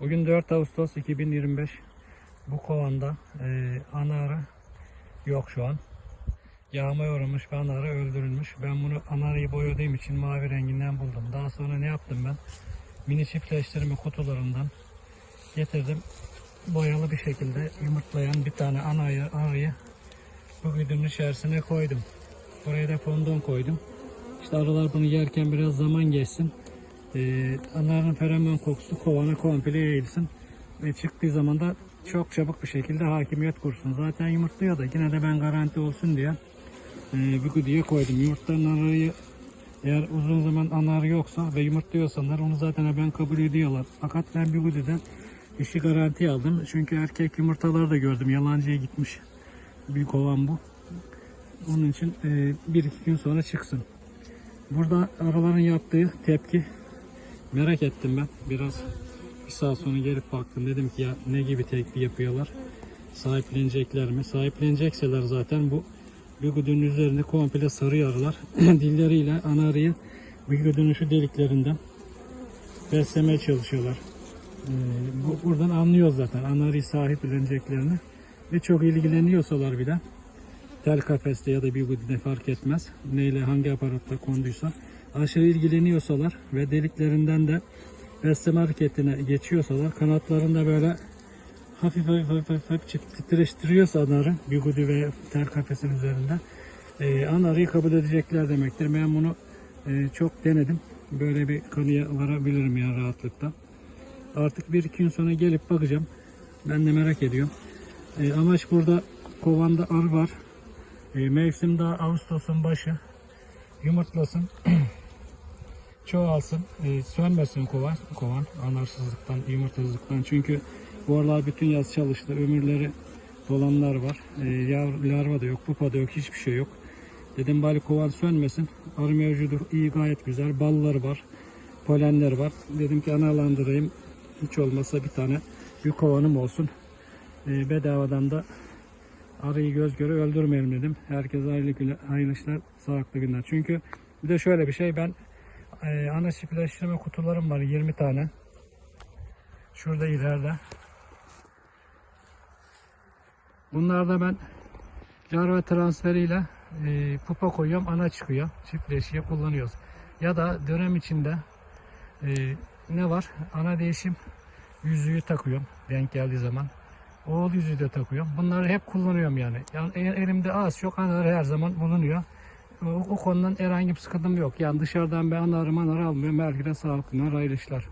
Bugün 4 Ağustos 2025. Bu kovanda e, ana arı yok şu an. Yağmaya uğramış ve ana arı öldürülmüş. Ben bunu ana arıyı boyadığım için mavi renginden buldum. Daha sonra ne yaptım ben? Mini çiftleştirme kutularından getirdim. Boyalı bir şekilde yumurtlayan bir tane ana arıyı, bu güdünün içerisine koydum. Buraya da fondon koydum. İşte arılar bunu yerken biraz zaman geçsin. Ee, feromon kokusu kovana komple yayılsın. Ve çıktığı zaman da çok çabuk bir şekilde hakimiyet kursun. Zaten yumurtluyor da yine de ben garanti olsun diye e, bir güdüye koydum. Yumurtlayan arıyı eğer uzun zaman anar yoksa ve yumurtluyorsalar onu zaten ben kabul ediyorlar. Fakat ben bir güdüden işi garanti aldım. Çünkü erkek yumurtaları da gördüm. Yalancıya gitmiş. Bir kovan bu. Onun için e, bir iki gün sonra çıksın. Burada araların yaptığı tepki merak ettim ben. Biraz bir saat sonra gelip baktım. Dedim ki ya ne gibi tepki yapıyorlar? Sahiplenecekler mi? Sahiplenecekseler zaten bu Bigud'un üzerinde komple sarı arılar. Dilleriyle ana arıyı Bigud'un deliklerinden beslemeye çalışıyorlar. Ee, bu, buradan anlıyoruz zaten ana sahipleneceklerini. Ve çok ilgileniyorsalar bile tel kafeste ya da bir gudide fark etmez. Neyle hangi aparatta konduysa aşırı ilgileniyorsalar ve deliklerinden de besleme hareketine geçiyorsalar kanatlarında böyle hafif hafif hafif, hafif, hafif titreştiriyorsa anarı bir gudi ve tel kafesin üzerinde e, anarıyı kabul edecekler demektir. Ben bunu e, çok denedim. Böyle bir kanıya varabilirim ya rahatlıkla. Artık bir iki gün sonra gelip bakacağım. Ben de merak ediyorum. E, amaç burada kovanda arı var. E, mevsim daha Ağustos'un başı. Yumurtlasın. çoğalsın. E, sönmesin kovan. Kovan. Anarsızlıktan, yumurtasızlıktan. Çünkü bu aralar bütün yaz çalıştı. Ömürleri dolanlar var. E, yav- larva da yok. Pupa da yok. Hiçbir şey yok. Dedim bari kovan sönmesin. Arı mevcudu iyi gayet güzel. Balları var. Polenler var. Dedim ki analandırayım. Hiç olmazsa bir tane bir kovanım olsun. E, bedavadan da arıyı göz göre öldürmeyelim dedim. Herkese hayırlı, güne- hayırlı işler, sağlıklı günler. Çünkü bir de şöyle bir şey ben e, ana çiftleştirme kutularım var 20 tane. Şurada ileride. Bunlarda ben larva transferiyle e, pupa koyuyorum ana çıkıyor. Çiftleşiye kullanıyoruz. Ya da dönem içinde e, ne var? Ana değişim yüzüğü takıyorum denk geldiği zaman. Oğul yüzüğü de takıyorum. Bunları hep kullanıyorum yani. Yani elimde az çok anar her zaman bulunuyor. O, o konudan herhangi bir sıkıntım yok. Yani dışarıdan ben anarı manarı almıyorum. Herkese sağlıklı, hayırlı işler.